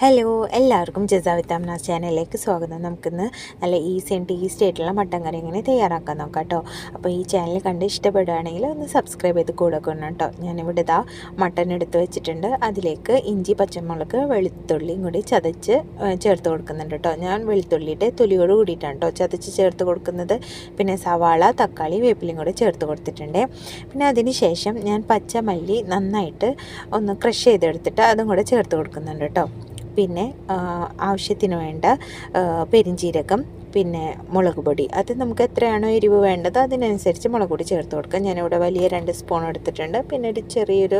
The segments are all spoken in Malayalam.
ഹലോ എല്ലാവർക്കും ജസാ വിത്താംനാസ് ചാനലിലേക്ക് സ്വാഗതം. നമുക്കിന്ന് നല്ല ഈസി ആൻഡ് ടേസ്റ്റി ആയിട്ടുള്ള മട്ടൻ കറി എങ്ങനെ തയ്യാറാക്കാൻ നോക്കാം കേട്ടോ. അപ്പോൾ ഈ ചാനൽ കണ്ട് ഇഷ്ടപ്പെടുകയാണെങ്കിൽ ഒന്ന് സബ്സ്ക്രൈബ് ചെയ്ത് കൂടെ കൊണ്ടു കേട്ടോ. ഞാനിവിടെ ഇതാ മട്ടൻ എടുത്ത് വെച്ചിട്ടുണ്ട്. അതിലേക്ക് ഇഞ്ചി പച്ചമുളക് വെളുത്തുള്ളിയും കൂടി ചതച്ച് ചേർത്ത് കൊടുക്കുന്നുണ്ട് കേട്ടോ. ഞാൻ വെളുത്തുള്ളിയുടെ തൊലിയോട് കൂടിയിട്ടാണ് കേട്ടോ ചതച്ച് ചേർത്ത് കൊടുക്കുന്നത്. പിന്നെ സവാള തക്കാളി വേപ്പിലും കൂടി ചേർത്ത് കൊടുത്തിട്ടുണ്ട്. പിന്നെ അതിന് ശേഷം ഞാൻ പച്ചമല്ലി നന്നായിട്ട് ഒന്ന് ക്രഷ് ചെയ്തെടുത്തിട്ട് അതും കൂടെ ചേർത്ത് കൊടുക്കുന്നുണ്ട് കേട്ടോ. പിന്നെ ആവശ്യത്തിന് വേണ്ട പെരിഞ്ചീരകം പിന്നെ മുളക് പൊടി. അത് നമുക്ക് എത്രയാണോ എരിവ് വേണ്ടത് അതിനനുസരിച്ച് മുളക് പൊടി ചേർത്ത് കൊടുക്കാം. ഞാനിവിടെ വലിയ രണ്ട് സ്പൂൺ എടുത്തിട്ടുണ്ട്. പിന്നെ ഒരു ചെറിയൊരു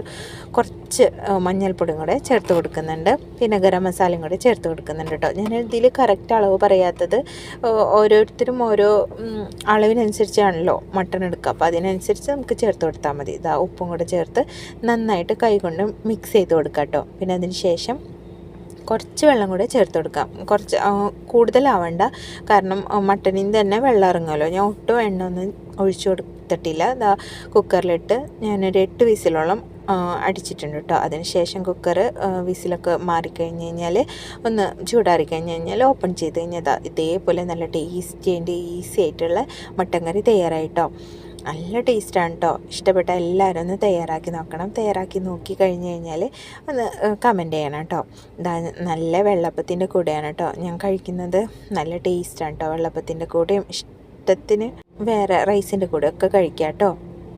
കുറച്ച് മഞ്ഞൾപ്പൊടിയും കൂടെ ചേർത്ത് കൊടുക്കുന്നുണ്ട്. പിന്നെ ഗരം മസാലയും കൂടെ ചേർത്ത് കൊടുക്കുന്നുണ്ട് കേട്ടോ. ഞാൻ ഇതിൽ കറക്റ്റ് അളവ് പറയാത്തത് ഓരോരുത്തരും ഓരോ അളവിനനുസരിച്ചാണല്ലോ മട്ടൺ എടുക്കുക. അപ്പോൾ അതിനനുസരിച്ച് നമുക്ക് ചേർത്ത് കൊടുത്താൽ മതി. ഇതാ ഉപ്പും കൂടെ ചേർത്ത് നന്നായിട്ട് കൈകൊണ്ട് മിക്സ് ചെയ്ത് കൊടുക്കാം കേട്ടോ. പിന്നെ അതിന് ശേഷം കുറച്ച് വെള്ളം കൂടെ ചേർത്ത് കൊടുക്കാം. കുറച്ച് കൂടുതലാവണ്ട. കാരണം മട്ടനിൽ തന്നെ വെള്ളം ഇറങ്ങുമല്ലോ. ഞാൻ ഒട്ടും എണ്ണ ഒന്നും ഒഴിച്ചു കൊടുത്തിട്ടില്ല. അതാ കുക്കറിലിട്ട് ഞാനൊരു എട്ട് വിസിലോളം അടിച്ചിട്ടുണ്ട് കേട്ടോ അതിന് ശേഷം കുക്കർ വിസിലൊക്കെ മാറിക്കഴിഞ്ഞ് കഴിഞ്ഞാൽ ഒന്ന് ചൂടാറി കഴിഞ്ഞ് കഴിഞ്ഞാൽ ഓപ്പൺ ചെയ്ത് കഴിഞ്ഞാൽ ഇതേപോലെ നല്ല ടേസ്റ്റി ആൻഡ് ഈസി ആയിട്ടുള്ള മട്ടൻ കറി തയ്യാറായിട്ടോ നല്ല ടേസ്റ്റാണ് കേട്ടോ ഇഷ്ടപ്പെട്ട എല്ലാവരും ഒന്ന് തയ്യാറാക്കി നോക്കണം. തയ്യാറാക്കി നോക്കി കഴിഞ്ഞ് കഴിഞ്ഞാൽ ഒന്ന് കമന്റ് ചെയ്യണം കേട്ടോ ഇതാ നല്ല വെള്ളപ്പത്തിന്റെ കൂടെയാണ് കേട്ടോ ഞാൻ കഴിക്കുന്നത് നല്ല ടേസ്റ്റാണ് കേട്ടോ വെള്ളപ്പത്തിന്റെ കൂടെയും ഇഷ്ടത്തിന് വേറെ റൈസിന്റെ കൂടെ ഒക്കെ കഴിക്കാം കേട്ടോ